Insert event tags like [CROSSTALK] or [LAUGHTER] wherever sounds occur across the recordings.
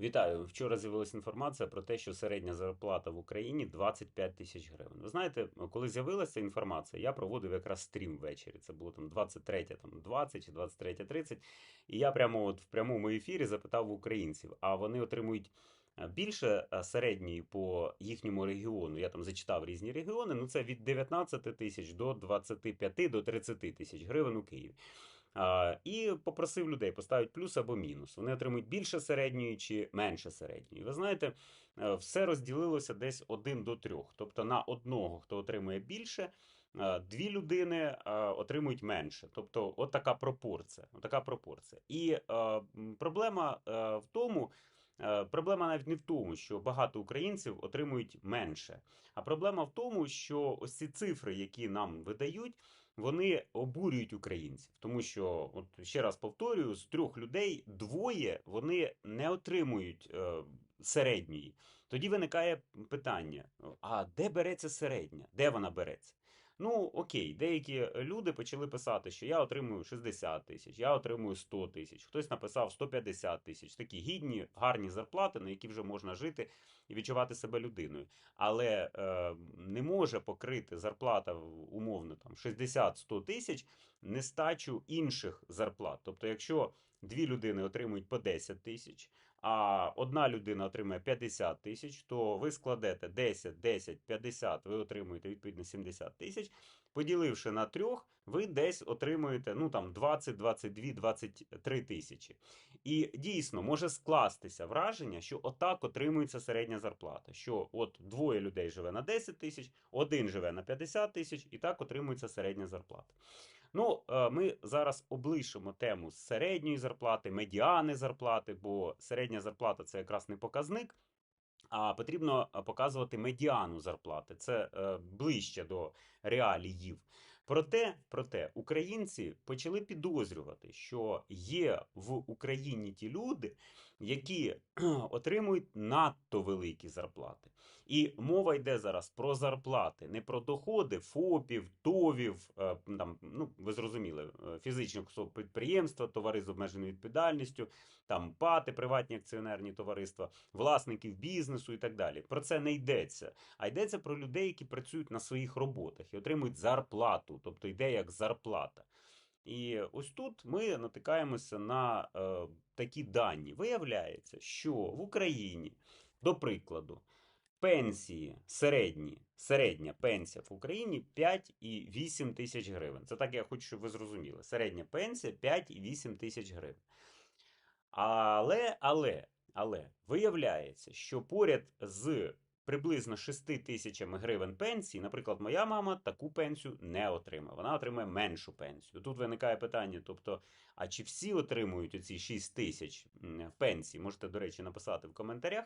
Вітаю. Вчора з'явилася інформація про те, що середня зарплата в Україні 25 тисяч гривень. Ви знаєте, коли з'явилася інформація, я проводив якраз стрім ввечері. Це було там 23, там 20 чи 23.30. І я прямо от в прямому ефірі запитав в українців, а вони отримують е, більше е, середньої по їхньому регіону. Я там зачитав різні регіони. Ну це від 19 тисяч до 25 до 30 тисяч гривень у Києві. І попросив людей поставити плюс або мінус. Вони отримують більше середньої чи менше середньої. Ви знаєте, е, все розділилося десь один до трьох. Тобто на одного, хто отримує більше, е, дві людини е, отримують менше. Тобто, от така пропорція. От така пропорція. І проблема в тому. Проблема навіть не в тому, що багато українців отримують менше, а проблема в тому, що ось ці цифри, які нам видають, вони обурюють українців, тому що, от ще раз повторюю, з трьох людей двоє вони не отримують е, середньої. Тоді виникає питання: а де береться середня? Де вона береться? Ну, окей, деякі люди почали писати, що я отримую 60 тисяч, я отримую 100 тисяч, хтось написав 150 тисяч. Такі гідні, гарні зарплати, на які вже можна жити і відчувати себе людиною. Але е, не може покрити зарплата умовно там 60-100 тисяч нестачу інших зарплат. Тобто, якщо дві людини отримують по 10 тисяч, а одна людина отримує 50 тисяч, то ви складете 10, 10, 50, ви отримуєте відповідно 70 тисяч. Поділивши на трьох, ви десь отримуєте ну там 20, 22, 23 тисячі. І дійсно може скластися враження, що отак отримується середня зарплата. Що от двоє людей живе на 10 тисяч, один живе на 50 тисяч, і так отримується середня зарплата. Ну, е, ми зараз облишимо тему середньої зарплати, медіани зарплати, бо середня зарплата це якраз не показник. А потрібно е, показувати медіану зарплати. Це е, ближче до реаліїв. Проте, проте українці почали підозрювати, що є в Україні ті люди, які [CLEARS THROAT] отримують надто великі зарплати. І мова йде зараз про зарплати, не про доходи ФОПів, ТОВів, е, там, ну, ви зрозуміли, е, фізичних особ підприємства, товари з обмеженою відповідальністю, там ПАТи, приватні акціонерні товариства, власників бізнесу і так далі. Про це не йдеться. А йдеться про людей, які працюють на своїх роботах і отримують зарплату, тобто йде як зарплата. І ось тут ми натикаємося на е, такі дані. Виявляється, що в Україні, до прикладу, пенсії середні, середня пенсія в Україні 5,8 тисяч гривень. Це так я хочу, щоб ви зрозуміли. Середня пенсія 5,8 тисяч гривень. Але, але, але виявляється, що поряд з приблизно 6 тисячами гривень пенсії, наприклад, моя мама таку пенсію не отримає. Вона отримує меншу пенсію. Тут виникає питання: тобто, а чи всі отримують оці 6 тисяч пенсії? Можете, до речі, написати в коментарях,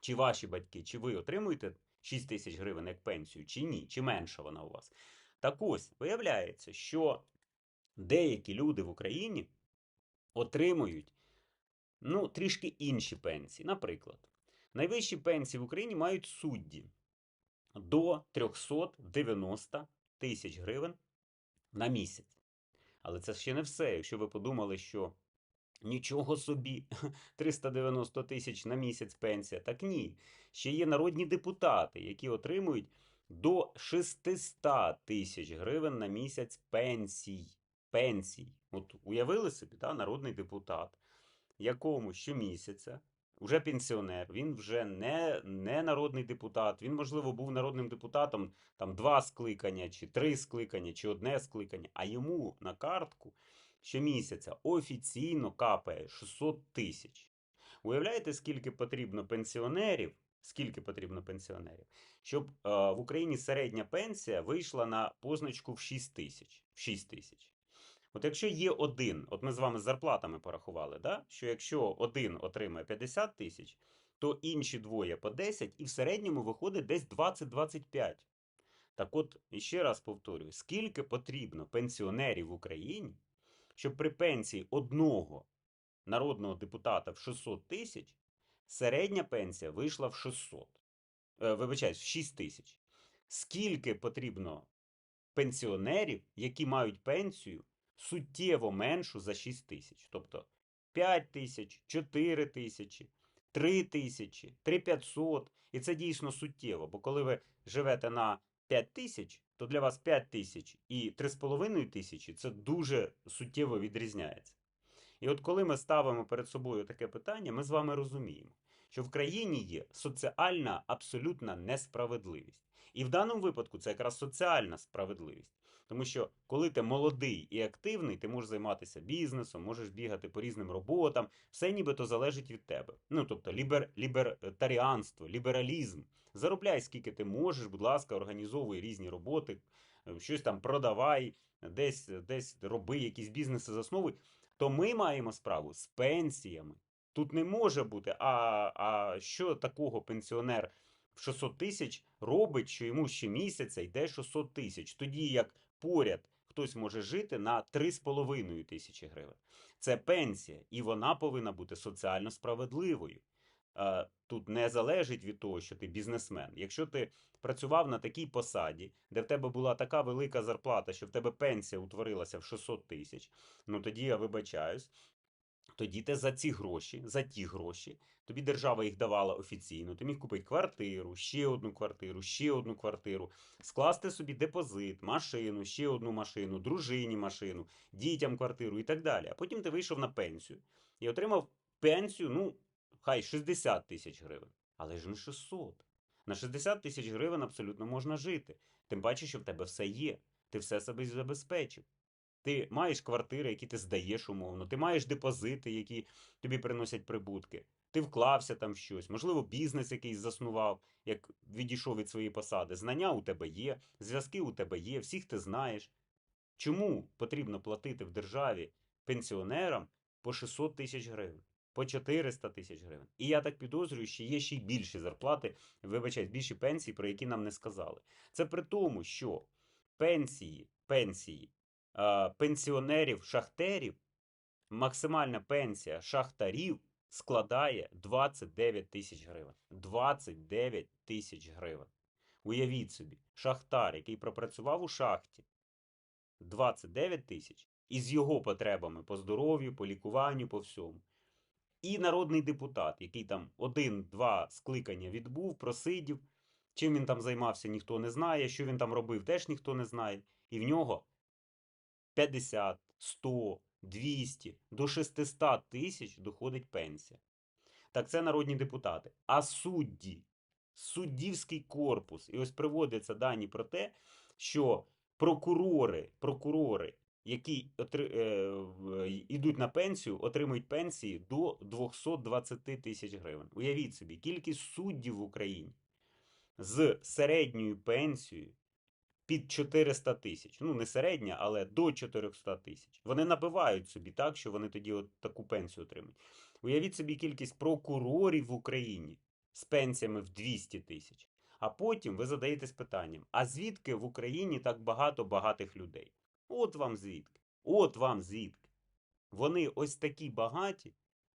чи ваші батьки, чи ви отримуєте 6 тисяч гривень як пенсію, чи ні, чи менша вона у вас. Так ось, виявляється, що деякі люди в Україні отримують ну, трішки інші пенсії. Наприклад, найвищі пенсії в Україні мають судді до 390 тисяч гривень на місяць. Але це ще не все. Якщо ви подумали, що нічого собі, [LAUGHS] 390 тисяч на місяць пенсія, так ні. Ще є народні депутати, які отримують до 600 тисяч гривень на місяць пенсій. Пенсій. От уявили собі, та, народний депутат, якому щомісяця вже пенсіонер, він вже не, не народний депутат, він, можливо, був народним депутатом там два скликання, чи три скликання, чи одне скликання, а йому на картку щомісяця офіційно капає 600 тисяч. Уявляєте, скільки потрібно пенсіонерів? Скільки потрібно пенсіонерів, щоб е, в Україні середня пенсія вийшла на позначку в 6 тисяч. В 6 тисяч. От якщо є один, от ми з вами з зарплатами порахували, да? що якщо один отримає 50 тисяч, то інші двоє по 10, і в середньому виходить десь 20-25. Так от, іще раз повторюю, скільки потрібно пенсіонерів в Україні, щоб при пенсії одного народного депутата в 600 тисяч середня пенсія вийшла в 600. Е, вибачаюсь, в 6 тисяч. Скільки потрібно пенсіонерів, які мають пенсію суттєво меншу за 6 тисяч? Тобто 5 тисяч, 4 тисячі. 3 тисячі, 3500. І це дійсно суттєво. Бо коли ви живете на 5 тисяч, то для вас 5 тисяч і 3,5 тисячі це дуже суттєво відрізняється. І от коли ми ставимо перед собою таке питання, ми з вами розуміємо, що в країні є соціальна абсолютна несправедливість. І в даному випадку це якраз соціальна справедливість. Тому що коли ти молодий і активний, ти можеш займатися бізнесом, можеш бігати по різним роботам, все нібито залежить від тебе. Ну тобто лібер, лібертаріанство, лібералізм. Заробляй скільки ти можеш, будь ласка, організовуй різні роботи, е, щось там продавай, десь, десь роби якісь бізнеси засновуй. То ми маємо справу з пенсіями. Тут не може бути. А, а що такого пенсіонер в 600 тисяч робить, що йому щомісяця йде 600 тисяч, тоді як поряд хтось може жити на 3,5 тисячі гривень. Це пенсія, і вона повинна бути соціально справедливою. Тут не залежить від того, що ти бізнесмен. Якщо ти працював на такій посаді, де в тебе була така велика зарплата, що в тебе пенсія утворилася в 600 тисяч, ну тоді я вибачаюсь. Тоді ти за ці гроші, за ті гроші, тобі держава їх давала офіційно. Ти міг купити квартиру, ще одну квартиру, ще одну квартиру, скласти собі депозит, машину, ще одну машину, дружині машину, дітям квартиру і так далі. А потім ти вийшов на пенсію і отримав пенсію, ну, хай 60 тисяч гривень, але ж не 600. На 60 тисяч гривень абсолютно можна жити. Тим паче, що в тебе все є. Ти все себе забезпечив. Ти маєш квартири, які ти здаєш умовно, ти маєш депозити, які тобі приносять прибутки. Ти вклався там в щось, можливо, бізнес якийсь заснував, як відійшов від своєї посади. Знання у тебе є, зв'язки у тебе є, всіх ти знаєш. Чому потрібно платити в державі пенсіонерам по 600 тисяч гривень, по 400 тисяч гривень? І я так підозрюю, що є ще й більші зарплати, вибачайте, більші пенсії, про які нам не сказали. Це при тому, що пенсії, пенсії пенсіонерів шахтерів, максимальна пенсія шахтарів складає 29 тисяч гривень. 29 тисяч гривень. Уявіть собі, шахтар, який пропрацював у шахті 29 тисяч, і з його потребами по здоров'ю, по лікуванню, по всьому. І народний депутат, який там один-два скликання відбув, просидів. Чим він там займався, ніхто не знає. Що він там робив, теж ніхто не знає. І в нього 50, 100, 200, до 600 тисяч доходить пенсія. Так це народні депутати. А судді, суддівський корпус. І ось приводяться дані про те, що прокурори, прокурори, які е, йдуть на пенсію, отримують пенсії до 220 тисяч гривень. Уявіть собі, кількість суддів в Україні з середньою пенсією під 400 тисяч. Ну, не середня, але до 400 тисяч. Вони набивають собі так, що вони тоді от таку пенсію отримують. Уявіть собі кількість прокурорів в Україні з пенсіями в 200 тисяч. А потім ви задаєтесь питанням: а звідки в Україні так багато багатих людей? От вам звідки. От вам звідки. Вони ось такі багаті,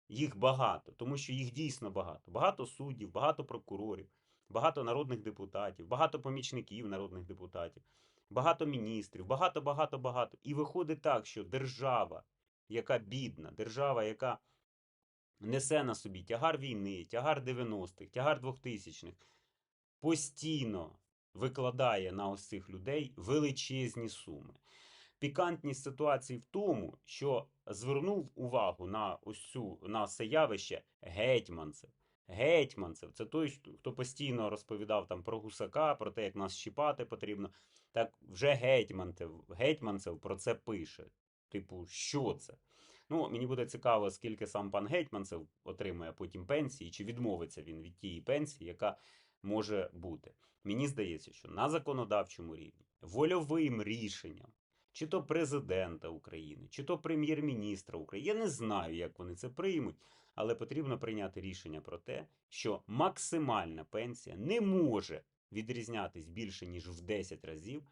їх багато, тому що їх дійсно багато. Багато суддів, багато прокурорів, багато народних депутатів, багато помічників народних депутатів, багато міністрів, багато, багато, багато. І виходить так, що держава, яка бідна, держава, яка несе на собі тягар війни, тягар 90-х, тягар 2000-х, постійно викладає на ось цих людей величезні суми. Пікантність ситуації в тому, що звернув увагу на ось цю на це явище гетьманцев. Гетьманцев це той, хто- постійно розповідав там про гусака, про те, як нас щіпати потрібно. Так вже гетьманцев, гетьманцев про це пише. Типу, що це? Ну, мені буде цікаво, скільки сам пан Гетьманцев отримує потім пенсії, чи відмовиться він від тієї пенсії, яка може бути. Мені здається, що на законодавчому рівні вольовим рішенням, чи то президента України, чи то прем'єр-міністра України, я не знаю, як вони це приймуть, але потрібно прийняти рішення про те, що максимальна пенсія не може відрізнятись більше ніж в 10 разів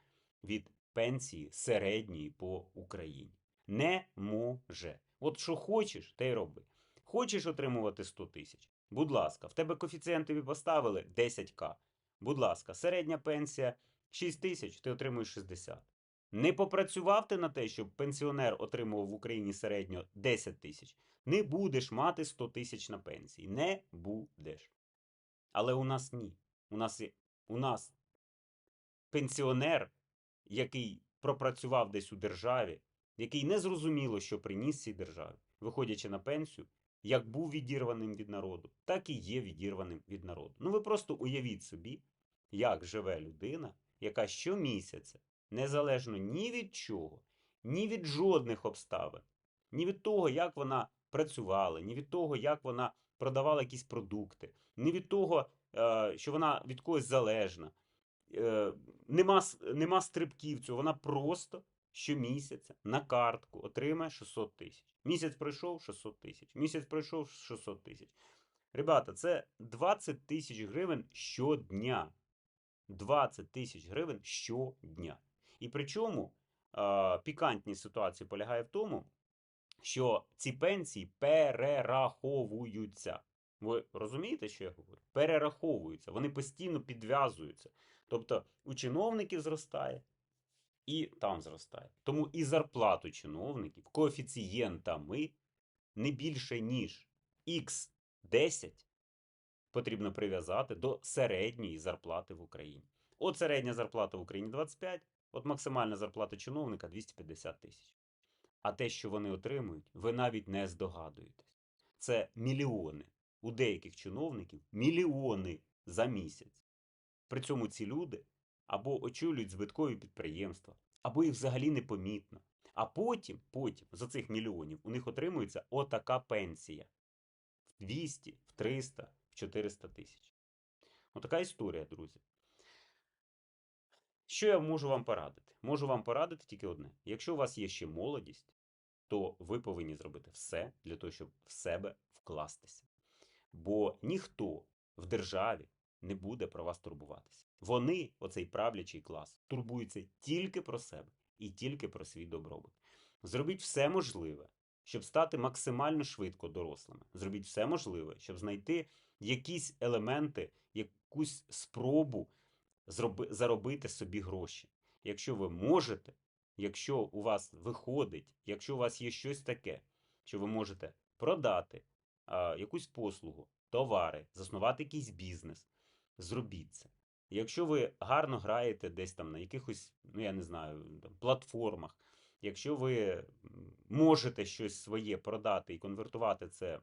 від пенсії середньої по Україні. Не може. От що хочеш, те й роби. Хочеш отримувати 100 тисяч? Будь ласка, в тебе коефіцієнт тобі поставили 10к. Будь ласка, середня пенсія 6 тисяч, ти отримуєш 60. Не попрацював ти на те, щоб пенсіонер отримував в Україні середньо 10 тисяч. Не будеш мати 100 тисяч на пенсії. Не будеш. Але у нас ні. У нас, у нас пенсіонер, який пропрацював десь у державі, який не зрозуміло, що приніс цій державі, виходячи на пенсію, як був відірваним від народу, так і є відірваним від народу. Ну ви просто уявіть собі, як живе людина, яка щомісяця, незалежно ні від чого, ні від жодних обставин, ні від того, як вона працювала, ні від того, як вона продавала якісь продукти, ні від того, е, що вона від когось залежна. Е, Нема, нема стрибків цього, вона просто щомісяця на картку отримає 600 тисяч. Місяць пройшов 600 тисяч. Місяць пройшов 600 тисяч. Ребята, це 20 тисяч гривень щодня. 20 тисяч гривень щодня. І причому е, пікантність ситуації полягає в тому, що ці пенсії перераховуються. Ви розумієте, що я говорю? Перераховуються, вони постійно підв'язуються. Тобто у чиновників зростає, і там зростає. Тому і зарплату чиновників коефіцієнтами не більше, ніж X10 потрібно прив'язати до середньої зарплати в Україні. От середня зарплата в Україні 25, от максимальна зарплата чиновника 250 тисяч. А те, що вони отримують, ви навіть не здогадуєтесь. Це мільйони. У деяких чиновників мільйони за місяць. При цьому ці люди або очолюють збиткові підприємства, або їх взагалі непомітно. А потім, потім, за цих мільйонів у них отримується отака пенсія в 200, в 300, в 400 тисяч. Отака історія, друзі. Що я можу вам порадити? Можу вам порадити тільки одне: якщо у вас є ще молодість, то ви повинні зробити все для того, щоб в себе вкластися. Бо ніхто в державі не буде про вас турбуватися. Вони, оцей правлячий клас, турбуються тільки про себе і тільки про свій добробут. Зробіть все можливе, щоб стати максимально швидко дорослими. Зробіть все можливе, щоб знайти якісь елементи, якусь спробу заробити собі гроші. Якщо ви можете, якщо у вас виходить, якщо у вас є щось таке, що ви можете продати а, якусь послугу, товари, заснувати якийсь бізнес, зробіть це. Якщо ви гарно граєте десь там на якихось, ну я не знаю, платформах, якщо ви можете щось своє продати і конвертувати це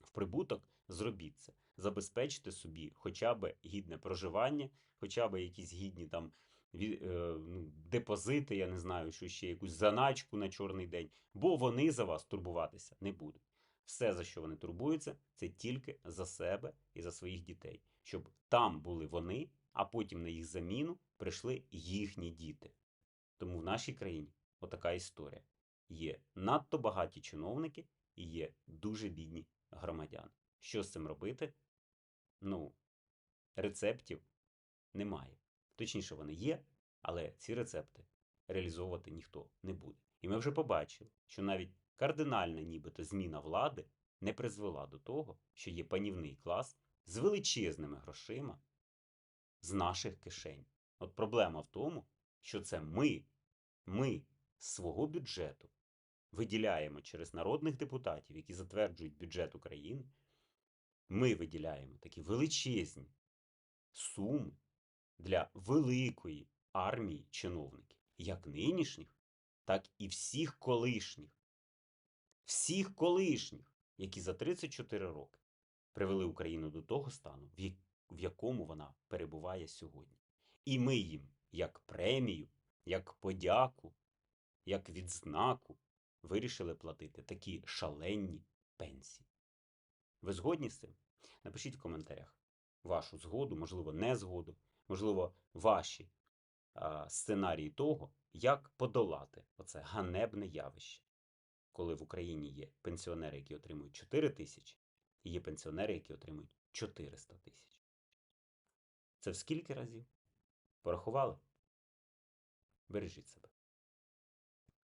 в прибуток, зробіть це. Забезпечте собі хоча б гідне проживання, хоча б якісь гідні там е, ну, депозити, я не знаю, що ще якусь заначку на чорний день, бо вони за вас турбуватися не будуть. Все, за що вони турбуються, це тільки за себе і за своїх дітей, щоб там були вони, а потім на їх заміну прийшли їхні діти. Тому в нашій країні отака історія. Є надто багаті чиновники і є дуже бідні громадяни. Що з цим робити? Ну, рецептів немає. Точніше, вони є, але ці рецепти реалізовувати ніхто не буде. І ми вже побачили, що навіть кардинальна нібито зміна влади не призвела до того, що є панівний клас з величезними грошима з наших кишень. От проблема в тому, що це ми, ми з свого бюджету виділяємо через народних депутатів, які затверджують бюджет України, ми виділяємо такі величезні суми для великої армії чиновників, як нинішніх, так і всіх колишніх. Всіх колишніх, які за 34 роки привели Україну до того стану, в якому вона перебуває сьогодні. І ми їм, як премію, як подяку, як відзнаку, вирішили платити такі шаленні пенсії. Ви згодні з цим? Напишіть в коментарях вашу згоду, можливо, не згоду, можливо, ваші а, сценарії того, як подолати оце ганебне явище, коли в Україні є пенсіонери, які отримують 4 тисячі, і є пенсіонери, які отримують 400 тисяч. Це в скільки разів? Порахували? Бережіть себе.